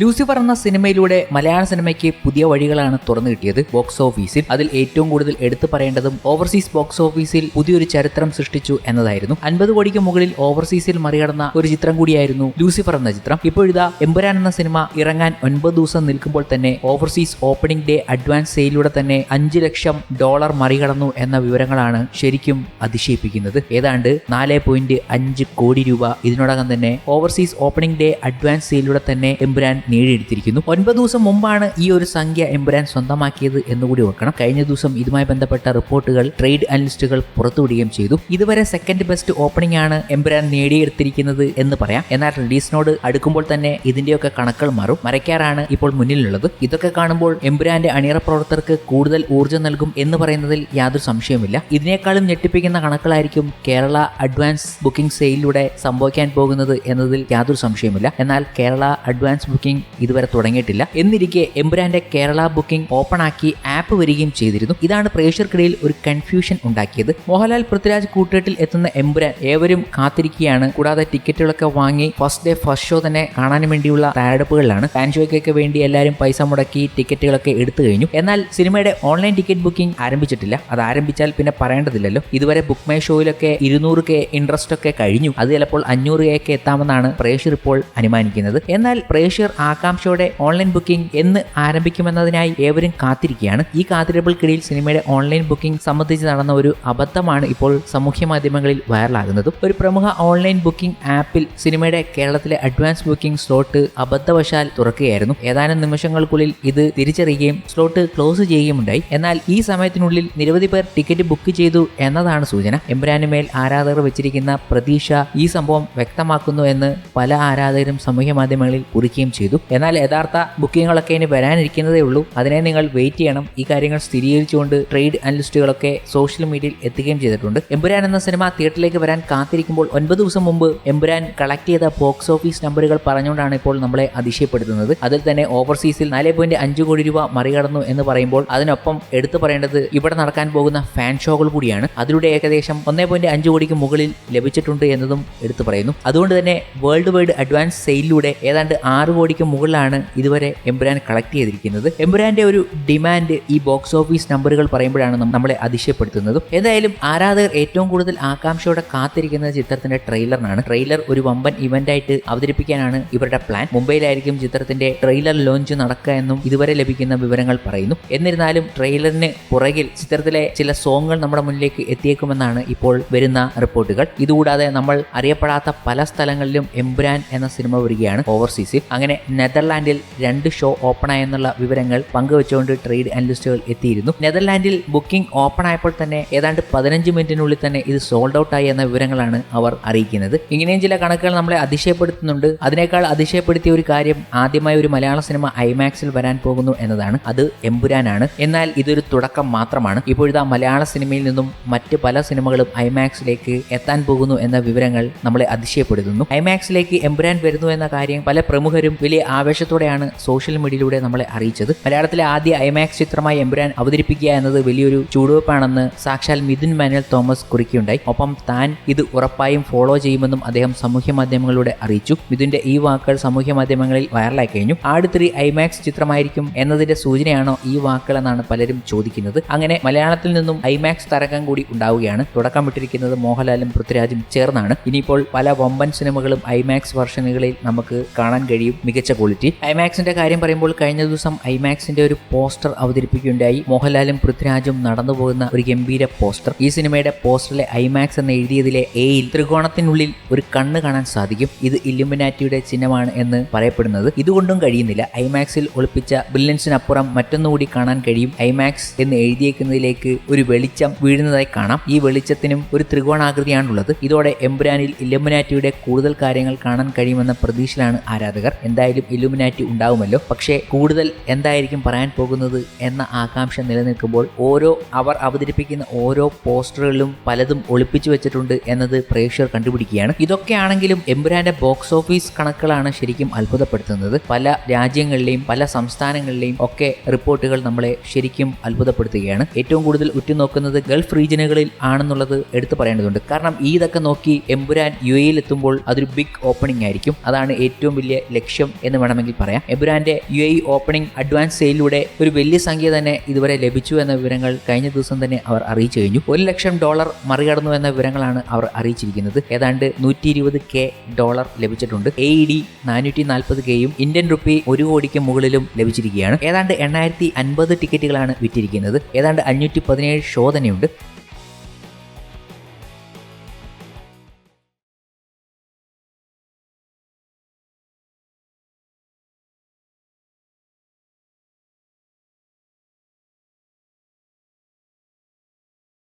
Lucifer എന്ന സിനിമയിലൂടെ മലയാള സിനിമയ്ക്ക് പുതിയ വഴികളാണ് തുറന്നു കിട്ടിയത് ബോക്സ് ഓഫീസിൽ. അതിൽ ഏറ്റവും കൂടുതൽ എടുത്തു പറയേണ്ടതും ഓവർസീസ് ബോക്സ് ഓഫീസിൽ പുതിയൊരു ചരിത്രം സൃഷ്ടിച്ചു എന്നതായിരുന്നു. അൻപത് കോടിക്ക് മുകളിൽ ഓവർസീസിൽ മറികടന്ന ഒരു ചിത്രം കൂടിയായിരുന്നു ലൂസിഫർ എന്ന ചിത്രം. ഇപ്പോഴിതാ എമ്പുരാൻ എന്ന സിനിമ ഇറങ്ങാൻ ഒൻപത് ദിവസം നിൽക്കുമ്പോൾ തന്നെ ഓവർസീസ് ഓപ്പണിംഗ് ഡേ അഡ്വാൻസ് സെയിലൂടെ തന്നെ അഞ്ച് ലക്ഷം ഡോളർ മറികടന്നു എന്ന വിവരങ്ങളാണ് ശരിക്കും അതിശയിപ്പിക്കുന്നത്. ഏതാണ്ട് നാല് പോയിന്റ് അഞ്ച് കോടി രൂപ ഇതിനോടകം തന്നെ ഓവർസീസ് ഓപ്പണിംഗ് ഡേ അഡ്വാൻസ് സെയിലൂടെ തന്നെ എമ്പുരാൻ നേടിയെടുത്തിരിക്കുന്നു. ഒൻപത് ദിവസം മുമ്പാണ് ഈ ഒരു സംഖ്യ എംബ്രാൻ സ്വന്തമാക്കിയത് എന്നുകൂടി ഓർക്കണം. കഴിഞ്ഞ ദിവസം ഇതുമായി ബന്ധപ്പെട്ട റിപ്പോർട്ടുകൾ ട്രേഡ് അനലിസ്റ്റുകൾ പുറത്തുവിടുകയും ചെയ്തു. ഇതുവരെ സെക്കൻഡ് ബെസ്റ്റ് ഓപ്പണിംഗ് ആണ് എംബ്രാൻ നേടിയെടുത്തിരിക്കുന്നത് എന്ന് പറയാം. എന്നാൽ റിലീസിനോട് അടുക്കുമ്പോൾ തന്നെ ഇതിന്റെയൊക്കെ കണക്കുകൾ മാറും. മരക്കാറാണ് ഇപ്പോൾ മുന്നിലുള്ളത്. ഇതൊക്കെ കാണുമ്പോൾ എംബുരാന്റെ അണിയറ പ്രവർത്തകർക്ക് കൂടുതൽ ഊർജം നൽകും എന്ന് പറയുന്നതിൽ യാതൊരു സംശയവുമില്ല. ഇതിനേക്കാളും ഞെട്ടിപ്പിക്കുന്ന കണക്കുകളായിരിക്കും കേരള അഡ്വാൻസ് ബുക്കിംഗ് സെയിലൂടെ സംഭവിക്കാൻ പോകുന്നത് എന്നതിൽ യാതൊരു സംശയമില്ല എന്നാൽ കേരള അഡ്വാൻസ് ബുക്കിംഗ് ഇതുവരെ തുടങ്ങിയിട്ടില്ല. എന്നിരിക്കെ എംബ്രാന്റെ കേരള ബുക്കിംഗ് ഓപ്പൺ ആക്കി ആപ്പ് വരികയും ചെയ്തിരുന്നു. ഇതാണ് പ്രേക്ഷകർക്കിടയിൽ ഒരു കൺഫ്യൂഷൻ ഉണ്ടാക്കിയത്. മോഹൻലാൽ പൃഥ്വിരാജ് കൂട്ടുകെട്ടിൽ എത്തുന്ന എംബ്രാൻ ഏവരും കാത്തിരിക്കുകയാണ്. കൂടാതെ ടിക്കറ്റുകളൊക്കെ വാങ്ങി ഫസ്റ്റ് ഡേ ഫസ്റ്റ് ഷോ തന്നെ കാണാൻ വേണ്ടിയുള്ള തയ്യാറെടുപ്പുകളിലാണ്. ഫാൻ ഷോയ്ക്കൊക്കെ വേണ്ടി എല്ലാവരും പൈസ മുടക്കി ടിക്കറ്റുകളൊക്കെ എടുത്തു കഴിഞ്ഞു. എന്നാൽ സിനിമയുടെ ഓൺലൈൻ ടിക്കറ്റ് ബുക്കിംഗ് ആരംഭിച്ചിട്ടില്ല. അത് ആരംഭിച്ചാൽ പിന്നെ പറയേണ്ടതില്ലല്ലോ. ഇതുവരെ ബുക്ക് മൈ ഷോയിലൊക്കെ ഇരുന്നൂറ് കെ ഇൻട്രസ്റ്റ് ഒക്കെ കഴിഞ്ഞു. അത് ചിലപ്പോൾ അഞ്ഞൂറ് കെ ഒക്കെ എത്താമെന്നാണ് പ്രേക്ഷകർ ഇപ്പോൾ അനുമാനിക്കുന്നത്. എന്നാൽ പ്രേക്ഷകർ ആകാംക്ഷയോടെ ഓൺലൈൻ ബുക്കിംഗ് എന്ന് ആരംഭിക്കുമെന്നതിനായി ഏവരും കാത്തിരിക്കുകയാണ്. ഈ കാത്തിരിപ്പുകൾക്കിടയിൽ സിനിമയുടെ ഓൺലൈൻ ബുക്കിംഗ് സംബന്ധിച്ച് നടന്ന ഒരു അബദ്ധമാണ് ഇപ്പോൾ സാമൂഹ്യ മാധ്യമങ്ങളിൽ വൈറലാകുന്നത്. ഒരു പ്രമുഖ ഓൺലൈൻ ബുക്കിംഗ് ആപ്പിൽ സിനിമയുടെ കേരളത്തിലെ അഡ്വാൻസ് ബുക്കിംഗ് സ്ലോട്ട് അബദ്ധവശാൽ തുറക്കുകയായിരുന്നു. ഏതാനും നിമിഷങ്ങൾക്കുള്ളിൽ ഇത് തിരിച്ചറിയുകയും സ്ലോട്ട് ക്ലോസ് ചെയ്യുകയുമുണ്ടായി. എന്നാൽ ഈ സമയത്തിനുള്ളിൽ നിരവധി പേർ ടിക്കറ്റ് ബുക്ക് ചെയ്തു എന്നതാണ് സൂചന. എമ്പുരാന് മേൽ ആരാധകർ വെച്ചിരിക്കുന്ന പ്രതീക്ഷ ഈ സംഭവം വ്യക്തമാക്കുന്നു എന്ന് പല ആരാധകരും സാമൂഹ്യ മാധ്യമങ്ങളിൽ കുറിക്കുകയും ചെയ്തു. എന്നാൽ യഥാർത്ഥ ബുക്കിങ്ങുകളൊക്കെ ഇനി വരാനിരിക്കുന്നതേ ഉള്ളൂ. അതിനെ നിങ്ങൾ വെയിറ്റ് ചെയ്യണം. ഈ കാര്യങ്ങൾ സ്ഥിരീകരിച്ചുകൊണ്ട് ട്രേഡ് അനലിസ്റ്റുകളൊക്കെ സോഷ്യൽ മീഡിയയിൽ എത്തുകയും ചെയ്തിട്ടുണ്ട്. എമ്പുരാൻ എന്ന സിനിമ തിയേറ്ററിലേക്ക് വരാൻ കാത്തിരിക്കുമ്പോൾ ഒൻപത് ദിവസം മുമ്പ് എമ്പുരാൻ കളക്ട് ചെയ്ത ബോക്സ് ഓഫീസ് നമ്പറുകൾ പറഞ്ഞുകൊണ്ടാണ് ഇപ്പോൾ നമ്മളെ അതിശയപ്പെടുത്തുന്നത്. അതിൽ തന്നെ ഓവർസീസിൽ നാല് പോയിന്റ് അഞ്ച് കോടി രൂപ മറികടന്നു എന്ന് പറയുമ്പോൾ അതിനൊപ്പം എടുത്തു പറയേണ്ടത് ഇവിടെ നടക്കാൻ പോകുന്ന ഫാൻ ഷോകൾ കൂടിയാണ്. അതിലൂടെ ഏകദേശം ഒന്നേ പോയിന്റ് അഞ്ച് കോടിക്ക് മുകളിൽ ലഭിച്ചിട്ടുണ്ട് എന്നതും എടുത്തു പറയുന്നു. അതുകൊണ്ട് തന്നെ വേൾഡ് വൈഡ് അഡ്വാൻസ് സെയിലിലൂടെ ഏതാണ്ട് ആറ് കോടിക്ക് മുകളിലാണ് ഇതുവരെ എംബ്രാൻ കളക്ട് ചെയ്തിരിക്കുന്നത്. എംബ്രാന്റെ ഒരു ഡിമാൻഡ് ഈ ബോക്സ് ഓഫീസ് നമ്പറുകൾ പറയുമ്പോഴാണ് നമ്മളെ അതിശയപ്പെടുത്തുന്നത്. എന്തായാലും ആരാധകർ ഏറ്റവും കൂടുതൽ ആകാംക്ഷയോടെ കാത്തിരിക്കുന്ന ചിത്രത്തിന്റെ ട്രെയിലറിനാണ്. ട്രെയിലർ ഒരു വമ്പൻ ഇവന്റ് ആയിട്ട് അവതരിപ്പിക്കാനാണ് ഇവരുടെ പ്ലാൻ മുംബൈയിലായിരിക്കും ചിത്രത്തിന്റെ ട്രെയിലർ ലോഞ്ച് നടക്കുക എന്നും ഇതുവരെ ലഭിക്കുന്ന വിവരങ്ങൾ പറയുന്നു. എന്നിരുന്നാലും ട്രെയിലറിന് പുറകിൽ ചിത്രത്തിലെ ചില സോങ്ങുകൾ നമ്മുടെ മുന്നിലേക്ക് എത്തിയേക്കുമെന്നാണ് ഇപ്പോൾ വരുന്ന റിപ്പോർട്ടുകൾ. ഇതുകൂടാതെ നമ്മൾ അറിയപ്പെടാത്ത പല സ്ഥലങ്ങളിലും എംബ്രാൻ എന്ന സിനിമ വരികയാണ് ഓവർസീസിൽ അങ്ങനെ നെതർലാൻഡിൽ രണ്ട് ഷോ ഓപ്പൺ ആയെന്നുള്ള വിവരങ്ങൾ പങ്കുവെച്ചുകൊണ്ട് ട്രേഡ് അനലിസ്റ്റുകൾ എത്തിയിരുന്നു. നെതർലാൻഡിൽ ബുക്കിംഗ് ഓപ്പൺ ആയപ്പോൾ തന്നെ ഏതാണ്ട് പതിനഞ്ച് മിനിറ്റിനുള്ളിൽ തന്നെ ഇത് സോൾഡ് ഔട്ട് ആയി എന്ന വിവരങ്ങളാണ് അവർ അറിയിക്കുന്നത്. ഇങ്ങനെയും ചില കണക്കുകൾ നമ്മളെ അതിശയപ്പെടുത്തുന്നുണ്ട്. അതിനേക്കാൾ അതിശയപ്പെടുത്തിയ ഒരു കാര്യം ആദ്യമായി ഒരു മലയാള സിനിമ ഐമാക്സിൽ വരാൻ പോകുന്നു എന്നതാണ്. അത് എമ്പുരാനാണ്. എന്നാൽ ഇതൊരു തുടക്കം മാത്രമാണ്. ഇപ്പോഴിതാ മലയാള സിനിമയിൽ നിന്നും മറ്റ് പല സിനിമകളും ഐമാക്സിലേക്ക് എത്താൻ പോകുന്നു എന്ന വിവരങ്ങൾ നമ്മളെ അതിശയപ്പെടുത്തുന്നു. ഐമാക്സിലേക്ക് എമ്പുരാൻ വരുന്നു എന്ന കാര്യം പല പ്രമുഖരും വലിയ ആവേശത്തോടെയാണ് സോഷ്യൽ മീഡിയയിലൂടെ നമ്മളെ അറിയിച്ചത്. മലയാളത്തിലെ ആദ്യ ഐമാക്സ് ചിത്രമായി എമ്പുരാൻ അവതരിപ്പിക്കുക എന്നത് വലിയൊരു ചൂടുവെപ്പാണെന്ന് സാക്ഷാൽ മിഥുൻ മാനുവൽ തോമസ് കുറിക്കുകയുണ്ടായി. ഒപ്പം താൻ ഇത് ഉറപ്പായും ഫോളോ ചെയ്യുമെന്നും അദ്ദേഹം സമൂഹ മാധ്യമങ്ങളിലൂടെ അറിയിച്ചു. മിഥുന്റെ ഈ വാക്കുകൾ സമൂഹ മാധ്യമങ്ങളിൽ വൈറലായി കഴിഞ്ഞു. ആട് ത്രീ ഐമാക്സ് ചിത്രമായിരിക്കും എന്നതിന്റെ സൂചനയാണോ ഈ വാക്കുകൾ എന്നാണ് പലരും ചോദിക്കുന്നത്. അങ്ങനെ മലയാളത്തിൽ നിന്നും ഐമാക്സ് തരംഗം കൂടി ഉണ്ടാവുകയാണ്. തുടക്കം വിട്ടിരിക്കുന്നത് മോഹൻലാലും പൃഥ്വിരാജും ചേർന്നാണ്. ഇനിയിപ്പോൾ പല വമ്പൻ സിനിമകളും ഐമാക്സ് വെർഷനുകളിൽ നമുക്ക് കാണാൻ കഴിയും. മികച്ച ക്വാളിറ്റി. ഐമാക്സിന്റെ കാര്യം പറയുമ്പോൾ കഴിഞ്ഞ ദിവസം ഐമാക്സിന്റെ ഒരു പോസ്റ്റർ അവതരിപ്പിക്കുകയുണ്ടായി. മോഹൻലാലും പൃഥ്വിരാജും നടന്നു പോകുന്ന ഒരു ഗംഭീര പോസ്റ്റർ. ഈ സിനിമയുടെ പോസ്റ്ററിലെ ഐമാക്സ് എന്ന് എഴുതിയതിലെ എയിൽ ത്രികോണത്തിനുള്ളിൽ ഒരു കണ്ണ് കാണാൻ സാധിക്കും. ഇത് ഇല്ലുമിനാറ്റിയുടെ ചിഹ്നമാണ് എന്ന് പറയപ്പെടുന്നത്. ഇതുകൊണ്ടും കഴിയുന്നില്ല. ഐമാക്സിൽ ഒളിപ്പിച്ച ബ്രില്യൻസിനപ്പുറം മറ്റൊന്നുകൂടി കാണാൻ കഴിയും. ഐമാക്സ് എന്ന് എഴുതിയേക്കുന്നതിലേക്ക് ഒരു വെളിച്ചം വീഴുന്നതായി കാണാം. ഈ വെളിച്ചത്തിനും ഒരു ത്രികോണാകൃതിയാണുള്ളത്. ഇതോടെ എംബ്രാനിൽ ഇല്ലുമിനാറ്റിയുടെ കൂടുതൽ കാര്യങ്ങൾ കാണാൻ കഴിയുമെന്ന പ്രതീക്ഷയിലാണ് ആരാധകർ. എന്തായാലും ഇല്ലുമിനാറ്റി ഉണ്ടാവുമല്ലോ. പക്ഷേ കൂടുതൽ എന്തായിരിക്കും പറയാൻ പോകുന്നത് എന്ന ആകാംക്ഷ നിലനിൽക്കുമ്പോൾ ഓരോ അവർ അവതരിപ്പിക്കുന്ന ഓരോ പോസ്റ്ററുകളിലും പലതും ഒളിപ്പിച്ചു വെച്ചിട്ടുണ്ട് എന്നത് പ്രേക്ഷകർ കണ്ടുപിടിക്കുകയാണ്. ഇതൊക്കെയാണെങ്കിലും എമ്പുരാന്റെ ബോക്സ് ഓഫീസ് കണക്കുകളാണ് ശരിക്കും അത്ഭുതപ്പെടുത്തുന്നത്. പല രാജ്യങ്ങളിലെയും പല സംസ്ഥാനങ്ങളിലെയും ഒക്കെ റിപ്പോർട്ടുകൾ നമ്മളെ ശരിക്കും അത്ഭുതപ്പെടുത്തുകയാണ്. ഏറ്റവും കൂടുതൽ ഉറ്റുനോക്കുന്നത് ഗൾഫ് റീജിയനുകളിൽ ആണെന്നുള്ളത് എടുത്തു പറയേണ്ടതുണ്ട്. കാരണം ഈതൊക്കെ നോക്കി എമ്പുരാൻ യു എയിൽ എത്തുമ്പോൾ അതൊരു ബിഗ് ഓപ്പണിംഗ് ആയിരിക്കും. അതാണ് ഏറ്റവും വലിയ ലക്ഷ്യം എന്ന് വേണമെങ്കിൽ പറയാം. എബുരാന്റെ യു എ ഓപ്പണിംഗ് അഡ്വാൻസ് സെയിലൂടെ ഒരു വലിയ സംഖ്യ തന്നെ ഇതുവരെ ലഭിച്ചു എന്ന വിവരങ്ങൾ കഴിഞ്ഞ ദിവസം തന്നെ അവർ അറിയിച്ചു കഴിഞ്ഞു. ഒരു ലക്ഷം ഡോളർ മറികടന്നു എന്ന വിവരങ്ങളാണ് അവർ അറിയിച്ചിരിക്കുന്നത്. ഏതാണ്ട് നൂറ്റി ഇരുപത് കെ ഡോളർ ലഭിച്ചിട്ടുണ്ട്. എ ഇ ഡി നാനൂറ്റി നാൽപ്പത് കെയും ഇന്ത്യൻ റുപ്പി ഒരു കോടിക്ക് മുകളിലും ലഭിച്ചിരിക്കുകയാണ്. ഏതാണ്ട് എണ്ണായിരത്തി അൻപത് ടിക്കറ്റുകളാണ് വിറ്റിരിക്കുന്നത്. ഏതാണ്ട് അഞ്ഞൂറ്റി പതിനേഴ് ഷോ തന്നെയുണ്ട്